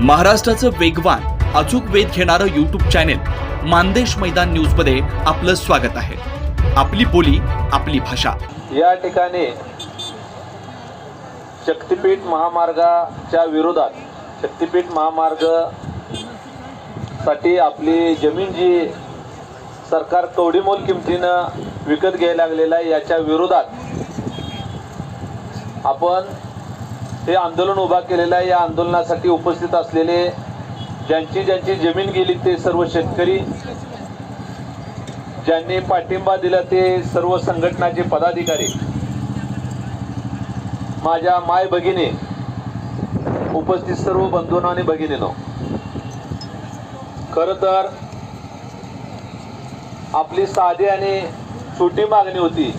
महाराष्ट्राचं वेगवान अचूक वेध घेणारं यूट्यूब चॅनेल मानदेश मैदान न्यूजमध्ये आपलं स्वागत आहे. आपली बोली आपली भाषा. या ठिकाणी शक्तिपीठ महामार्गाच्या विरोधात शक्तिपीठ महामार्गसाठी आपली जमीन जी सरकार कवडीमोल किमतीनं विकत घ्यायला लागलेला आहे याच्या विरोधात आपण हे आंदोलन उभा केलेलं आहे. या आंदोलनासाठी उपस्थित असलेले ज्यांची ज्यांची जमीन गेली ते सर्व शेतकरी ज्यांनी पाठिंबा दिला ते सर्व संघटनाचे पदाधिकारी. माझ्या माय भगिनी उपस्थित सर्व बंधूंनो आणि भगिनीनो खर तर आपली साधी आणि छोटी मागणी होती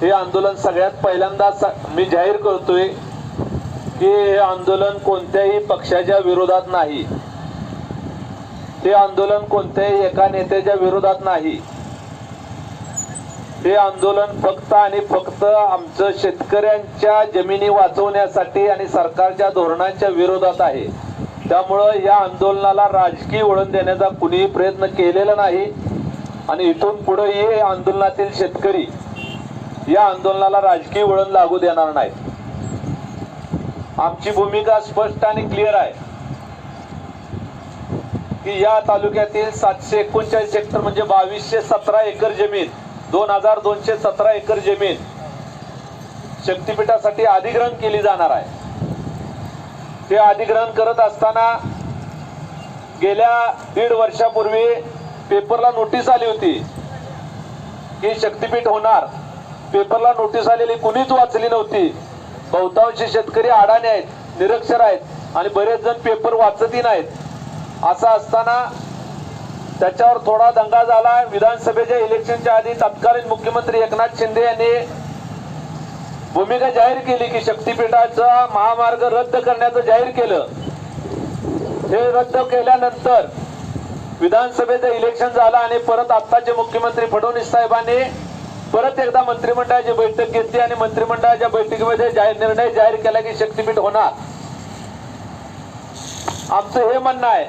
हे आंदोलन सगळ्यात पहिल्यांदा मी जाहीर करतोय की हे आंदोलन कोणत्याही पक्षाच्या विरोधात नाही. हे आंदोलन कोणत्याही एका नेत्याच्या विरोधात नाही. हे आंदोलन फक्त आणि फक्त आमचं शेतकऱ्यांच्या जमिनी वाचवण्यासाठी आणि सरकारच्या धोरणांच्या विरोधात आहे. त्यामुळं या आंदोलनाला राजकीय वळण देण्याचा कुणीही प्रयत्न केलेला नाही आणि इथून पुढे हे आंदोलनातील शेतकरी या आंदोलनाला राजकीय वळण लागू देणार नाही आमची भूमिका स्पष्ट आणि क्लिअर आहे. की या तालुक्यातील सातशे एकोणचाळीस हेक्टर म्हणजे बावीसशे सतरा एकर जमीन दोन हजार दोनशे सतरा एकर जमीन शक्तीपीठासाठी अधिग्रहण केली जाणार आहे. ते अधिग्रहण करत असताना गेल्या दीड वर्षापूर्वी पेपरला नोटीस आली होती की शक्तीपीठ होणार. पेपरला नोटीस आलेली कुणीच वाचली नव्हती. बहुतांशी शेतकरी आडाने आहेत निरक्षर आहेत आणि बरेच जण पेपर वाचतही नाहीत. असं असताना त्याच्यावर थोडा दंगा झाला. विधानसभेच्या इलेक्शनच्या आधी तत्कालीन मुख्यमंत्री एकनाथ शिंदे यांनी भूमिका जाहीर केली की शक्तीपीठाचा महामार्ग रद्द करण्याचं जाहीर केलं. हे रद्द केल्यानंतर विधानसभेचं इलेक्शन झालं आणि परत आत्ताचे मुख्यमंत्री फडणवीस साहेबांनी परत एकदा मंत्रिमंडळाची बैठक घेतली आणि मंत्रिमंडळाच्या बैठकीमध्ये जाहीर निर्णय जाहीर केला की शक्तीपीठ होणार. आमचं हे म्हणणं आहे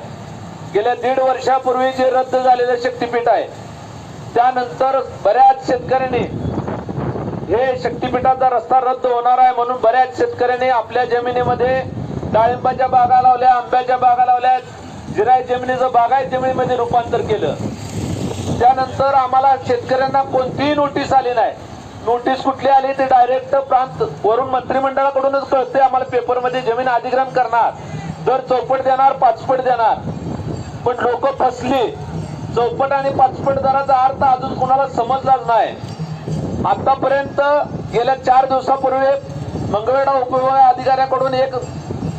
गेल्या दीड वर्षापूर्वी जे रद्द झालेलं शक्तीपीठ आहे त्यानंतर बऱ्याच शेतकऱ्यांनी हे शक्तीपीठाचा रस्ता रद्द होणार आहे म्हणून बऱ्याच शेतकऱ्यांनी आपल्या जमिनीमध्ये डाळिंबाच्या बागा लावल्या आंब्याच्या बागा लावल्या जिराय जमिनीचं बागायत जमिनीमध्ये रूपांतर केलं. त्यानंतर आम्हाला शेतकऱ्यांना कोणतीही नोटीस आली नाही. नोटीस कुठली आली ते डायरेक्ट प्रांत वरून मंत्रिमंडळाकडूनच कळते आम्हाला पेपरमध्ये जमीन अधिग्रहण करणार. दर चौपट देणार पाचपट देणार. पण लोक फसली. चौपट आणि पाचपट दराचा अर्थ अजून कोणाला समजलाच नाही. आतापर्यंत गेल्या चार दिवसापूर्वी मंगळवेढा उपविभाग अधिकाऱ्याकडून एक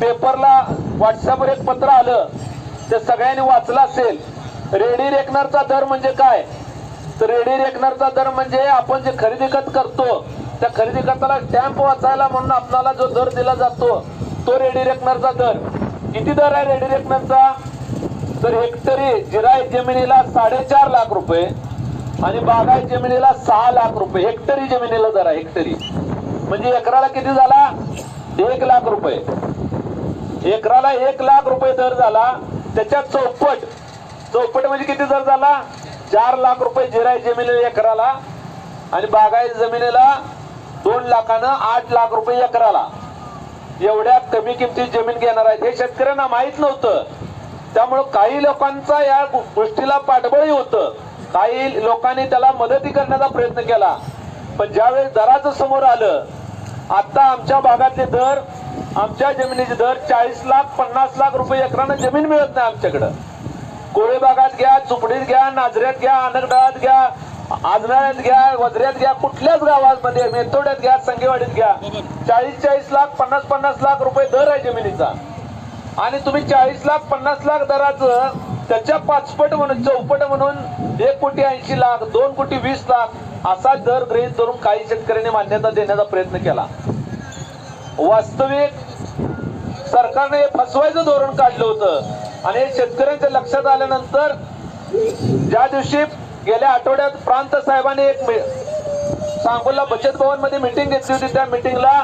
पेपरला व्हॉट्सअपवर एक पत्र आलं. ते सगळ्यांनी वाचलं असेल. रेडी रेकनरचा दर म्हणजे काय? तर रेडी रेकनरचा दर म्हणजे आपण जे खरेदी खत करतो त्या खरेदी खताला स्टॅम्प वाचायला म्हणून आपल्याला जो दर दिला जातो तो रेडी रेकनरचा दर. किती दर आहे रेडी रेकनरचा तर हेक्टरी जिरायत जमिनीला साडेचार लाख रुपये आणि बागायत जमिनीला सहा लाख रुपये. हेक्टरी जमिनीला दर आहे हेक्टरी. म्हणजे एकराला किती झाला? एक लाख रुपये. एकराला एक लाख रुपये दर झाला. त्याच्यात चौपट चौपट म्हणजे किती दर झाला? चार लाख रुपये जिरायत जमिनीला एकराला आणि बागायत जमिनीला दोन लाखानं आठ लाख रुपये एकराला. एवढ्या कमी किमतीत जमीन घेणार आहेत. हे शेतकऱ्यांना माहीत नव्हतं. त्यामुळं काही लोकांचा या गोष्टीला पाठबळही होतं. काही लोकांनी त्याला मदती करण्याचा प्रयत्न केला. पण ज्यावेळेस दराचं समोर आलं आता आमच्या भागातले दर आमच्या जमिनीचे दर चाळीस लाख पन्नास लाख रुपये एकरानं जमीन मिळत नाही आमच्याकडं. कोळी भागात घ्या चुपडीत घ्या नाझऱ्यात घ्या अनगडाळात घ्या आजनाळ्यात घ्या वजऱ्यात घ्या कुठल्याच गावामध्ये मेथोड्यात घ्या संगेवाडीत घ्या. चाळीस चाळीस लाख पन्नास पन्नास लाख रुपये दर आहे जमिनीचा. आणि तुम्ही चाळीस लाख पन्नास लाख दराचं त्याच्या पाचपट म्हणून चौपट म्हणून एक कोटी ऐंशी लाख दोन कोटी वीस लाख असा दर गृहीत धरून काही शेतकऱ्यांनी मान्यता देण्याचा प्रयत्न केला. वास्तविक सरकारने फसवायचं धोरण काढलं होतं. आणि शेतकऱ्यांच्या लक्षात आल्यानंतर ज्या दिवशी गेल्या आठवड्यात प्रांत साहेबांनी एक मी- सांगोला बचत भवनमध्ये मिटिंग घेतली होती त्या मिटिंगला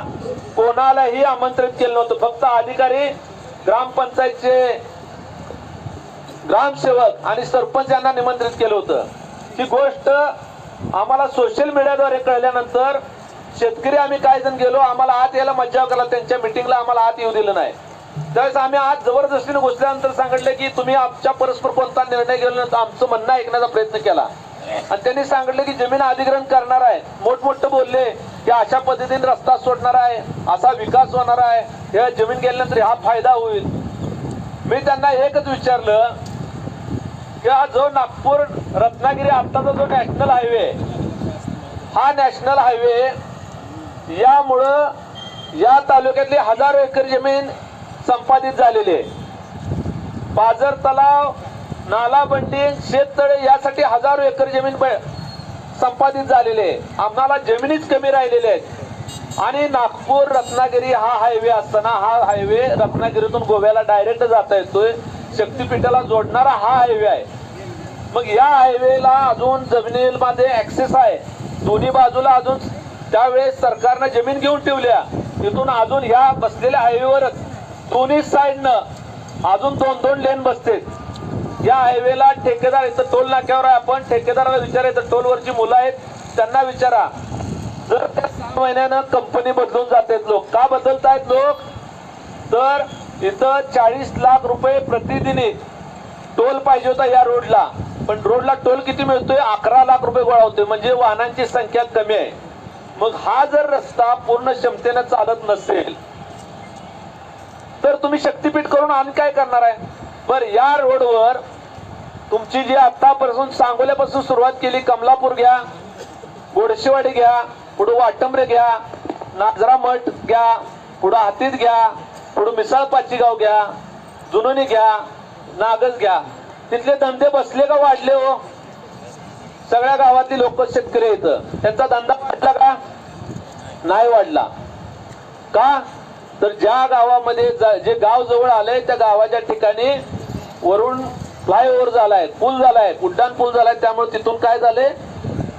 कोणालाही आमंत्रित केलं नव्हतं. फक्त अधिकारी ग्रामपंचायतचे ग्रामसेवक आणि सरपंच यांना निमंत्रित केलं होतं. ही गोष्ट आम्हाला सोशल मीडियाद्वारे कळल्यानंतर शेतकरी आम्ही काय जण गेलो आम्हाला आत यायला मज्जाव केला त्यांच्या मिटिंगला आम्हाला आत येऊ दिलं नाही. त्यावेळेस आम्ही आज जबरदस्तीने घुसल्यानंतर सांगितलं की तुम्ही आमच्या परस्पर कोणता निर्णय घेऊन आमचं म्हणणं ऐकण्याचा प्रयत्न केला. आणि त्यांनी सांगितलं की जमीन अधिग्रहण करणार आहे. मोठमोठं बोलले की अशा पद्धतीने रस्ता सोडणार आहे असा विकास होणार आहे हे जमीन गेल्यानंतर हा फायदा होईल. मी त्यांना एकच विचारलं की हा जो नागपूर रत्नागिरी आत्ताचा जो नॅशनल हायवे हा नॅशनल हायवे यामुळं या तालुक्यातली हजारो एकर जमीन संपादित झालेले आहे. तलाव नाला बंडी शेततळे यासाठी हजारो एकर जमीन संपादित झालेले आहे. आम्हाला जमिनीच कमी राहिलेले आहेत. आणि नागपूर रत्नागिरी हा हायवे असताना हा हायवे रत्नागिरीतून गोव्याला डायरेक्ट जाता येतोय. शक्तीपीठाला जोडणारा हा हायवे आहे. मग या हायवेला अजून जमिनीमध्ये ऍक्सेस आहे. दोन्ही बाजूला अजून त्यावेळेस सरकारनं जमीन घेऊन ठेवल्या. तिथून अजून ह्या बसलेल्या हायवेवरच दोन्ही साईडनं अजून दोन दोन लेन बसते. या हायवेला ठेकेदार इथं टोल नाक्यावर आहे. आपण ठेकेदाराला विचारायचं टोलवरची मुलं आहेत त्यांना विचारा. जर त्या सहा महिन्यानं कंपनी बदलून जात आहेत लोक का बदलतायत लोक? तर इथं चाळीस लाख रुपये प्रतिदिनी टोल पाहिजे होता या रोडला. पण रोडला टोल किती मिळतोय? अकरा लाख रुपये गोळा होतोय. म्हणजे वाहनांची संख्या कमी आहे. मग हा जर रस्ता पूर्ण क्षमतेनं चालत नसेल तर तुम्ही शक्तीपीठ करून आणि काय करणार आहे? बर या रोडवर तुमची जी आतापासून सांगोल्यापासून सुरुवात केली कमलापूर घ्या गोडशेवाडी घ्या पुढे वाटंबरे घ्या नाजरा मठ घ्या पुढं हातीत घ्या पुढं मिसाळ पाचीगाव घ्या जुनोनी घ्या नागज घ्या. तिथले धंदे बसले का वाढले हो? सगळ्या गावातली लोक शेतकरी येत त्यांचा धंदा वाढला का? नाही वाढला. का? तर ज्या गावामध्ये जे गाव जवळ आलंय त्या गावाच्या ठिकाणी वरून फ्लायओव्हर झालाय पूल झालाय उड्डाण पूल झालाय त्यामुळे तिथून काय झाले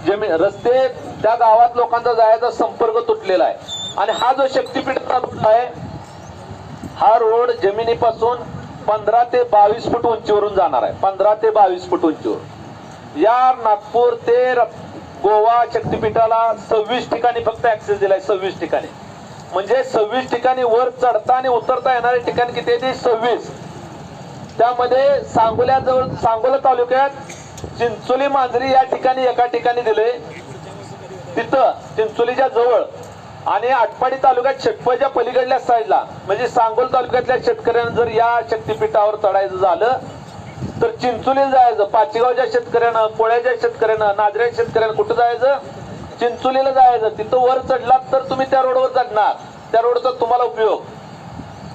जमीन रस्ते त्या गावात लोकांचा जायचा संपर्क तुटलेला आहे. आणि हा जो शक्तीपीठाचा रोड आहे हा रोड जमिनीपासून पंधरा ते बावीस फूट उंचीवरून जाणार आहे. पंधरा ते बावीस फूट उंचीवर या नागपूर ते र- गोवा शक्तीपीठाला सव्वीस ठिकाणी फक्त ऍक्सेस दिलाय सव्वीस ठिकाणी. म्हणजे सव्वीस ठिकाणी वर चढता आणि उतरता येणारे ठिकाण किती आहे सव्वीस. त्यामध्ये सांगोल्याजवळ सांगोला तालुक्यात चिंचोली मांजरी या ठिकाणी एका ठिकाणी दिले. तिथं चिंचोलीच्या जवळ आणि आटपाडी तालुक्यात शेटपळच्या पलीकडल्या साईडला म्हणजे सांगोल तालुक्यातल्या शेतकऱ्यांना जर या शक्तीपीठावर चढायचं झालं तर चिंचोली जायचं. पाचीगावच्या शेतकऱ्यानं पोळ्याच्या शेतकऱ्यानं नाजऱ्याच्या शेतकऱ्यानं कुठं जायचं? चिंचोलीला जायचं तिथं वर चढलात तर तुम्ही त्या रोडवर चढणार. त्या रोडचा तुम्हाला उपयोग.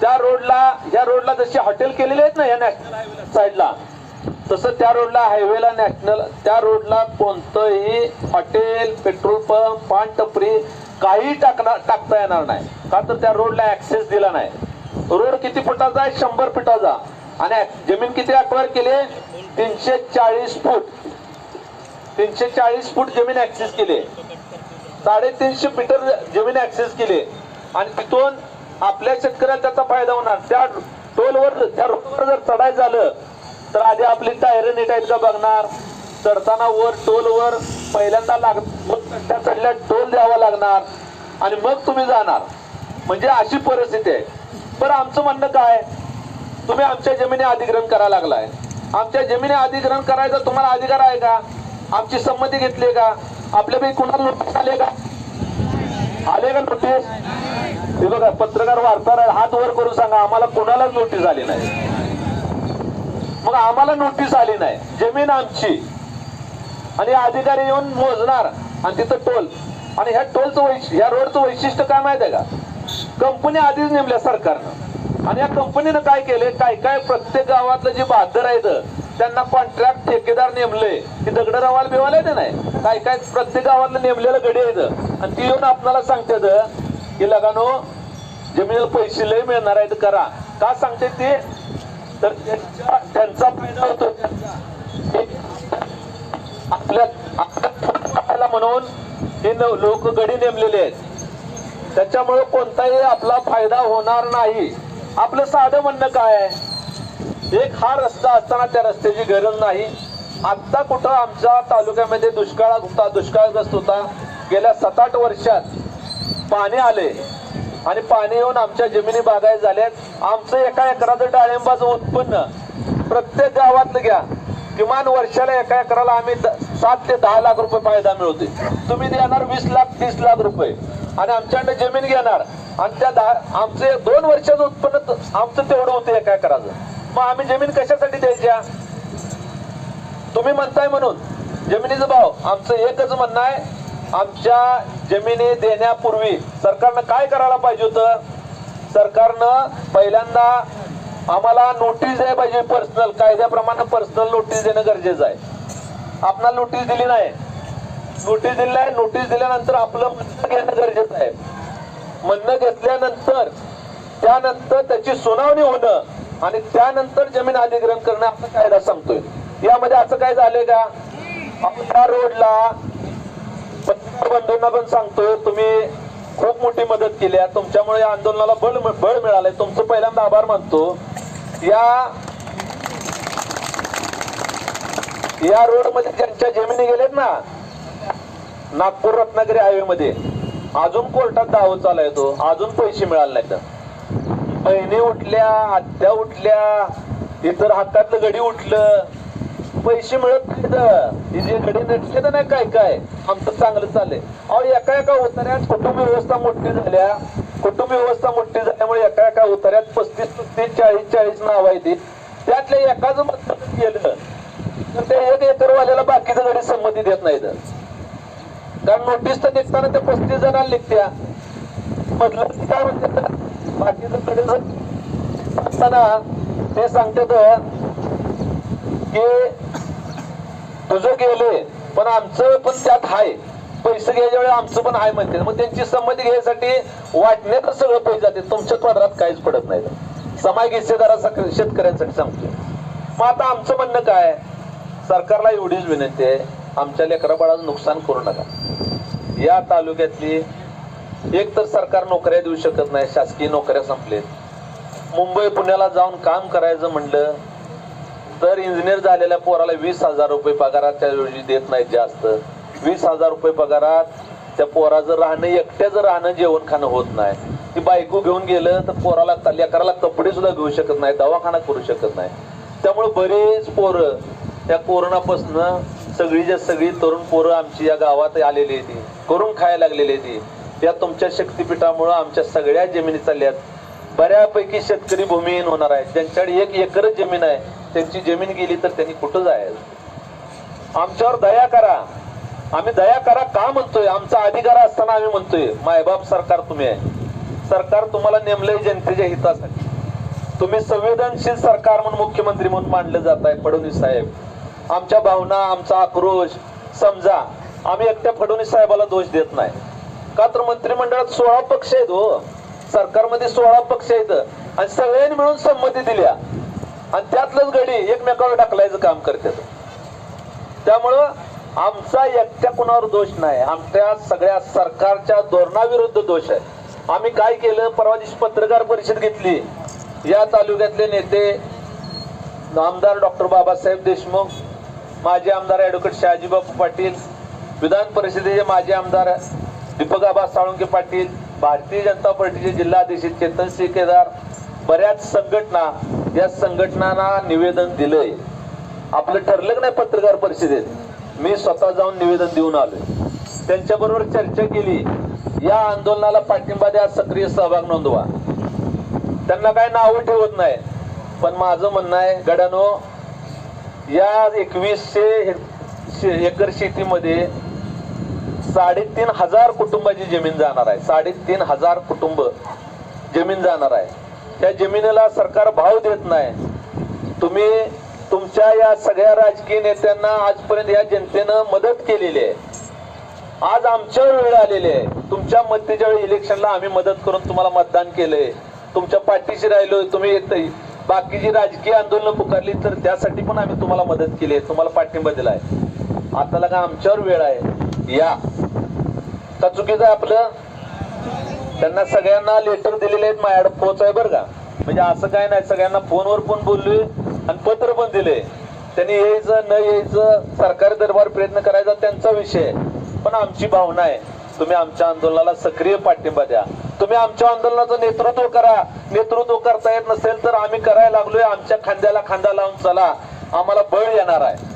त्या रोडला या रोडला जशी हॉटेल केलेली आहेत ना या नॅशनल साईडला तसं त्या रोडला हायवेला नॅशनल त्या रोडला कोणतंही हॉटेल पेट्रोल पंप पान टपरी काही टाकणार टाकता येणार नाही. का तर त्या रोडला ऍक्सेस दिला नाही. रोड किती फुटाचा आहे? शंभर फुटाचा. आणि जमीन किती अक्वायर केली तीनशे चाळीस फूट. तीनशे चाळीस फूट जमीन ऍक्सेस केली साडेतीनशे मीटर जमीन ऍक्सेस केली. आणि तिथून आपल्या शेतकऱ्याला त्याचा फायदा होणार. त्या टोलवर त्या रोडवर जर चढायचं झालं तर आधी आपली टायर नीट आहेत का बघणार? चढताना वर टोलवर पहिल्यांदा लाग मग त्या चढल्या टोल द्यावा लागणार. आणि मग तुम्ही जाणार. म्हणजे अशी परिस्थिती आहे. बरं आमचं म्हणणं काय? तुम्ही आमच्या जमिनी अधिग्रहण करायला लागलाय. आमच्या जमिनी अधिग्रहण करायचा तुम्हाला अधिकार आहे का? आमची संमती घेतली का? आपल्यापैकी कुणाला नोटीस आले का? आले का नोटीस हे बघा पत्रकार वार्ताहर हात वर करून सांगा आम्हाला कोणालाच नोटीस आली नाही. मग आम्हाला नोटीस आली नाही. जमीन आमची. आणि अधिकारी येऊन मोजणार. आणि तिथं टोल. आणि ह्या टोलचं वैशिष्ट्य ह्या रोडचं वैशिष्ट्य काय माहिती आहे का? कंपनी आधीच नेमल्या सरकारनं. आणि या कंपनीनं काय केले काय काय प्रत्येक गावातलं जे बहादर आहेत त्यांना कॉन्ट्रॅक्ट ठेकेदार नेमले. की दगड रवाल बिवाल आहे नाही? काय काय प्रत्येक गावातलं नेमलेलं गडी आहेत. आणि ती येऊन आपल्याला सांगतात की लगानो जमिनीला पैसे लय मिळणार आहेत करा. का सांगते ते? तर त्यांचा फायदा होतो. आपल्या आपल्या म्हणून हे लोक गडी नेमलेले आहेत. त्याच्यामुळे कोणताही आपला फायदा होणार नाही. आपलं साधं म्हणणं काय आहे? एक हा रस्ता असताना त्या रस्त्याची गरज नाही. आत्ता कुठं आमच्या तालुक्यामध्ये दुष्काळ होता दुष्काळग्रस्त होता गेल्या सात आठ वर्षात पाणी आले आणि पाणी येऊन आमच्या जमिनी बागायत झाल्यात. आमचं एका एकराचं डाळिंबाचं उत्पन्न प्रत्येक गावातलं घ्या. किमान वर्षाला एका एकराला आम्ही द- सात ते दहा लाख रुपये फायदा मिळवते तुम्ही देणार वीस लाख तीस लाख रुपये. आणि आमच्याकडे जमीन घेणार आणि त्या दहा आमचे दोन वर्षाचं उत्पन्न आमचं तेवढं होतं एका एकराचं. मग आम्ही जमीन कशासाठी द्यायच्या तुम्ही म्हणताय म्हणून. जमिनीचा भाव. आमचं एकच म्हणणं आहे आमच्या जमिनी देण्यापूर्वी सरकारनं काय करायला पाहिजे होतं? सरकारनं पहिल्यांदा आम्हाला नोटीस द्यायला पाहिजे पर्सनल कायद्याप्रमाणे पर्सनल नोटीस देणं गरजेचं आहे. आपणाला नोटीस दिली नाही. नोटीस दिली नाही नोटीस दिल्यानंतर आपलं म्हणणं घेणं गरजेचं आहे. म्हणणं घेतल्यानंतर त्यानंतर त्याची सुनावणी होणं आणि त्यानंतर जमीन अधिग्रहण करणं आपला कायदा सांगतोय. यामध्ये असं काय झालंय का? आपण त्या रोडला पत्रकार बंधूंना पण सांगतोय तुम्ही खूप मोठी मदत केली आहे. तुमच्यामुळे या आंदोलनाला बळ बळ मिळालंय. तुमचं पहिल्यांदा आभार मानतो. या या रोडमध्ये ज्यांच्या जमिनी गेलेत ना नागपूर रत्नागिरी हायवे मध्ये अजून कोर्टात दावा चालू आहे तो. अजून पैसे मिळाले नाहीत. बहिणी उठल्या आत्या उठल्या इतर हातातलं घडी उठलं. पैसे मिळत नाही ही जे घडी नटले तर नाही काय काय. आमचं चांगलं चाललंय. अहो एका एका उतार्यात कुटुंब व्यवस्था मोठी झाल्या. कुटुंब व्यवस्था मोठी झाल्यामुळे एका एका उतार्यात पस्तीस पस्तीस चाळीस चाळीस नाव आहे ती त्यातल्या एकाच मतदान गेलं तर ते एक एकरवाल्याला बाकीचं घडी संमती देत नाही कारण नोटीस तर निघताना ते पस्तीस जणांना निघत्या म्हटलं काय म्हणते? बाकीचं असताना ते सांगतात की तुझं गेले पण आमचं पण त्यात हाय. पैसे घ्यायच्या वेळेला आमचं पण हाय म्हणते मग त्यांची संमती घ्यायसाठी वाटण्यात सगळं पैसे जाते. तुमच्या पदरात काहीच पडत नाही. समाय हिस्सेदारा शेतकऱ्यांसाठी सांगतो मग आता आमचं म्हणणं काय? सरकारला एवढीच विनंती आहे. आमच्या लेकराबाळाचं नुकसान करू नका. या तालुक्यातली एक तर सरकार नोकऱ्या देऊ शकत नाही शासकीय नोकऱ्या संपलेत. मुंबई पुण्याला जाऊन काम करायचं म्हणलं तर इंजिनियर झालेल्या पोराला वीस हजार रुपये पगारात त्याऐवजी देत नाहीत जास्त. वीस हजार रुपये पगारात त्या पोराचं राहणं एकट्याचं राहणं जेवण खाणं होत नाही. ती बायको घेऊन गेलं तर पोराला लेकराला कपडे सुद्धा घेऊ शकत नाही दवाखाना करू शकत नाही. त्यामुळे बरेच पोरं त्या कोरोनापासनं सगळीच्या सगळी तरुण पोरं आमची या गावात आलेली होती करून खायला लागलेली होती त्या तुमच्या शक्तीपीठामुळं आमच्या सगळ्या जमिनी चालल्यात बऱ्यापैकी शेतकरी भूमिहीन होणार आहे ज्यांच्याकडे एक एकरच जमीन आहे त्यांची जमीन गेली तर त्यांनी कुठं जायचं? आमच्यावर दया करा. आम्ही दया करा का म्हणतोय? आमचा अधिकार असताना आम्ही म्हणतोय मायबाप सरकार तुम्ही आहे. सरकार तुम्हाला नेमलंय जनतेच्या हितासाठी. तुम्ही संवेदनशील सरकार म्हणून मुख्यमंत्री म्हणून मानलं जात आहे फडणवीस साहेब. आमच्या भावना आमचा आक्रोश समजा आम्ही एकट्या फडणवीस साहेबाला दोष देत नाही. का तर मंत्रिमंडळात सोळा पक्ष आहेत हो. सरकारमध्ये सोळा पक्ष आहेत. आणि सगळ्यांनी मिळून संमती दिल्या. आणि त्यातलंच गडी एकमेकावर ढकलायचं काम करतात. त्यामुळं आमचा एकट्या कुणावर दोष नाही. आमच्या सगळ्या सरकारच्या धोरणाविरुद्ध दोष आहे. आम्ही काय केलं? परवा दिवशी पत्रकार परिषद घेतली. या तालुक्यातले नेते आमदार डॉक्टर बाबासाहेब देशमुख माजी आमदार ऍडव्होकेट शहाजीबापू पाटील विधान परिषदेचे माजी आमदार दीपक आबा साळुंके पाटील भारतीय जनता पार्टीचे जिल्हाध्यक्ष चेतन सिंह केदार बऱ्याच संघटना या संघटनांना निवेदन दिलंय. आपलं ठरलं नाही पत्रकार परिषदेत? मी स्वतः जाऊन निवेदन देऊन आलोय. त्यांच्याबरोबर चर्चा केली. या आंदोलनाला पाठिंबा द्या सक्रिय सहभाग नोंदवा. त्यांना काय नावं ठेवत नाही पण माझं म्हणणं आहे गड्यानो या एकवीसशे हे- शे- एकर शेतीमध्ये साडेतीन हजार कुटुंबाची जमीन जाणार आहे. साडेतीन हजार कुटुंब जमीन जाणार आहे. त्या जमिनीला सरकार भाव देत नाही. तुम्ही तुमच्या या सगळ्या राजकीय नेत्यांना आजपर्यंत या जनतेनं मदत केलेली आहे. आज आमच्यावर वेळ आलेली आहे. तुमच्या मतेच्या वेळी इलेक्शनला आम्ही मदत करून तुम्हाला मतदान केलंय. तुमच्या पाठीशी राहिलो तुम्ही येत बाकीची राजकीय आंदोलनं पुकारली तर त्यासाठी पण आम्ही तुम्हाला मदत केली आहे. तुम्हाला पाठिंबा दिलाय. आता लगा आमच्यावर वेळ आहे. या. का चुकीचं आपलं. त्यांना सगळ्यांना लेटर दिलेले आहेत माझ्याकडे. पोच आहे बरं का. म्हणजे असं काय नाही सगळ्यांना फोनवर पण बोललोय आणि पत्र पण दिले त्यांनी यायचं न यायचं सरकारी दरबार प्रयत्न करायचा त्यांचा विषय. पण आमची भावना आहे तुम्ही आमच्या आंदोलनाला सक्रिय पाठिंबा द्या. तुम्ही आमच्या आंदोलनाचं नेतृत्व करा. नेतृत्व करता येत नसेल तर आम्ही करायला लागलोय. आमच्या खांद्याला खांदा लावून चला. आम्हाला बळ येणार आहे.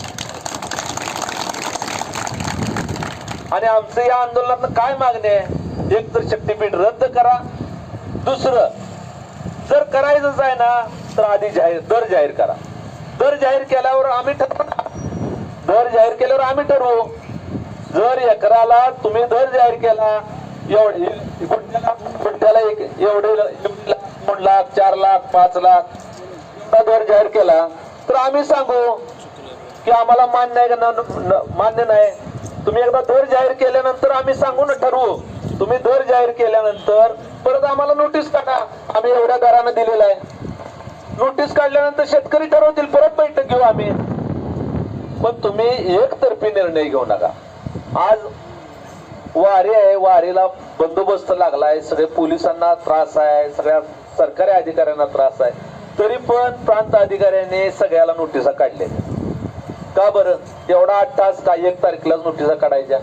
आणि आमचं या आंदोलनात काय मागणी आहे? एक तर शक्तीपीठ रद्द करा. दुसरं जर करायचंच आहे ना तर आधी जाहीर दर जाहीर करा. दर जाहीर केल्यावर आम्ही ठरवू. दर जाहीर केल्यावर आम्ही ठरवू. जर एकराला तुम्ही दर जाहीर केला एवढे गुंठ्याला एक एवढे दोन लाख चार लाख पाच लाख दर जाहीर केला तर आम्ही सांगू की आम्हाला मान्य आहे का न- मान्य नाही. तुम्ही एकदा दर जाहीर केल्यानंतर आम्ही सांगून ठरवू. तुम्ही दर जाहीर केल्यानंतर परत आम्हाला नोटीस काढा आम्ही एवढ्या दरानं दिलेला आहे. नोटीस काढल्यानंतर शेतकरी ठरवतील परत बैठक घेऊ आम्ही. पण तुम्ही एकतर्फी निर्णय घेऊ नका. आज वारी आहे वारीला बंदोबस्त लागलाय सगळे पोलिसांना त्रास आहे सगळ्या सरकारी अधिकाऱ्यांना त्रास आहे. तरी पण प्रांत अधिकाऱ्यांनी सगळ्याला नोटिसा काढल्या का बरं? एवढा आठ तास का एक तारखेलाच नोटिसा काढायच्या.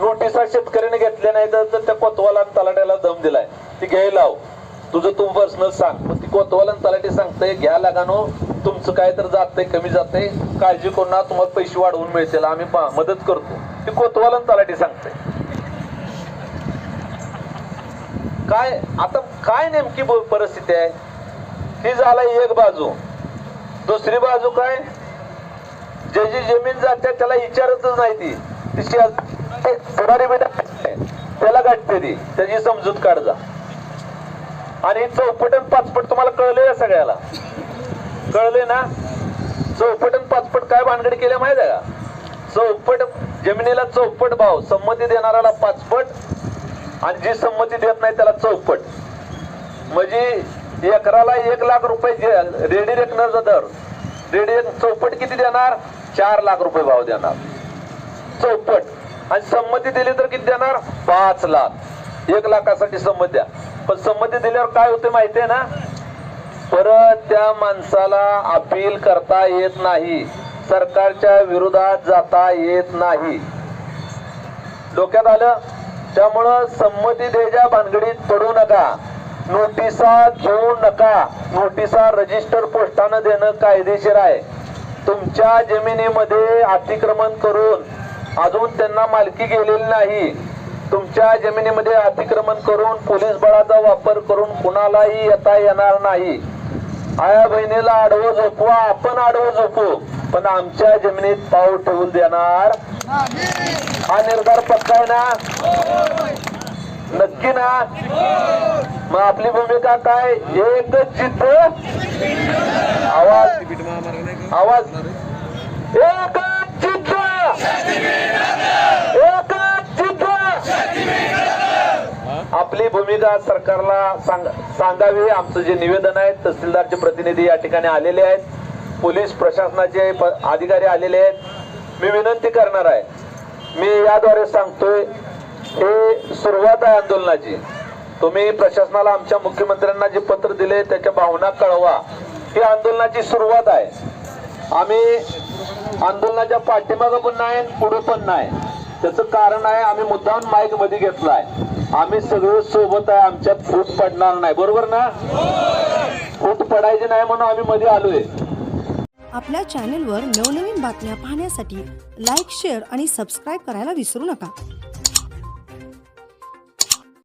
नोटिसा शेतकऱ्याने घेतल्या नाही तर त्या कोतवाला तलाट्याला दम दिलाय. ती घ्यायला लाव. तुझं तू पर्सनल सांग. मग ती कोतवाला तलाटी तलाठी सांगते घ्या लागानो तुमचं काय तर जातंय कमी जातंय. काळजी करून तुम्हाला पैसे वाढवून मिळतील. आम्ही मदत करतो. ती कोतवाला तलाटी तलाठी सांगते काय? आता काय नेमकी परिस्थिती आहे? ती झाला एक बाजू. दुसरी बाजू काय? ज्याची जमीन जाते त्याला विचारतच नाही ती. तिची सोनारी ते त्याला गाठते ती. त्याची समजूत काढ जा आणि चौपट आणि पाचपट तुम्हाला कळले या सगळ्याला? कळले ना? चौपट आणि पाचपट काय भानगड केल्या माहीत आहे का? चौपट जमिनीला चौपट भाव. संमती देणाऱ्याला पाचपट आणि जी संमती देत नाही त्याला चौपट. म्हणजे एकराला एक लाख रुपये रेडी रेकनरचा दर रेडी चौपट किती देणार? चार लाख रुपये भाव देणार. चौपट. आणि संमती दिली तर किती देणार? पाच लाख. एक लाखासाठी संमती द्या. पण संमती दिल्यावर काय होते माहितीये ना? परत त्या माणसाला अपील करता येत नाही. सरकारच्या विरोधात जाता येत नाही. डोक्यात आलं? त्यामुळं संमती द्यायच्या भानगडीत पडू नका. नोटिसा घेऊ नका. नोटिसा रजिस्टर पोस्टानं देणं कायदेशीर आहे. तुमच्या जमिनीमध्ये अतिक्रमण करून अजून त्यांना मालकी गेलेली नाही. तुमच्या जमिनीमध्ये अतिक्रमण करून पोलीस बळाचा वापर करून कुणालाही येता येणार नाही. आया बहिणीला आडवं झोपवा आपण आडवं झोपू. पण आमच्या जमिनीत पाऊल ठेवून देणार हा निर्धार पक्का आहे ना? नक्की ना? मग आपली भूमिका काय? एकच जिद्द आवाज. आवाज. एक आपली भूमिका सरकारला सांग सांगावी आमचं जे निवेदन आहे तहसीलदारचे प्रतिनिधी या ठिकाणी आलेले आहेत. पोलीस प्रशासनाचे प- अधिकारी आलेले आहेत. मी विनंती करणार आहे. मी याद्वारे सांगतोय हे सुरुवात आहे आंदोलनाची. तुम्ही प्रशासनाला आमच्या मुख्यमंत्र्यांना जे पत्र दिले त्याच्या भावना कळवा. ही आंदोलनाची सुरुवात आहे. आम्ही आंदोलनाच्या पाठीमागं पण नाही पुढे पण नाही. त्याचं कारण आहे आम्ही मुद्दाम माईकमध्ये घेतलाय. आम्ही सगळं सोबत आहे आमच्यात फूट पडणार नाही. बरोबर ना? फूट पडायची नाही म्हणून आम्ही मध्ये आलोय. आपल्या चॅनेलवर नवनवीन बातम्या पाहण्यासाठी लाईक शेअर आणि सबस्क्राईब करायला विसरू नका.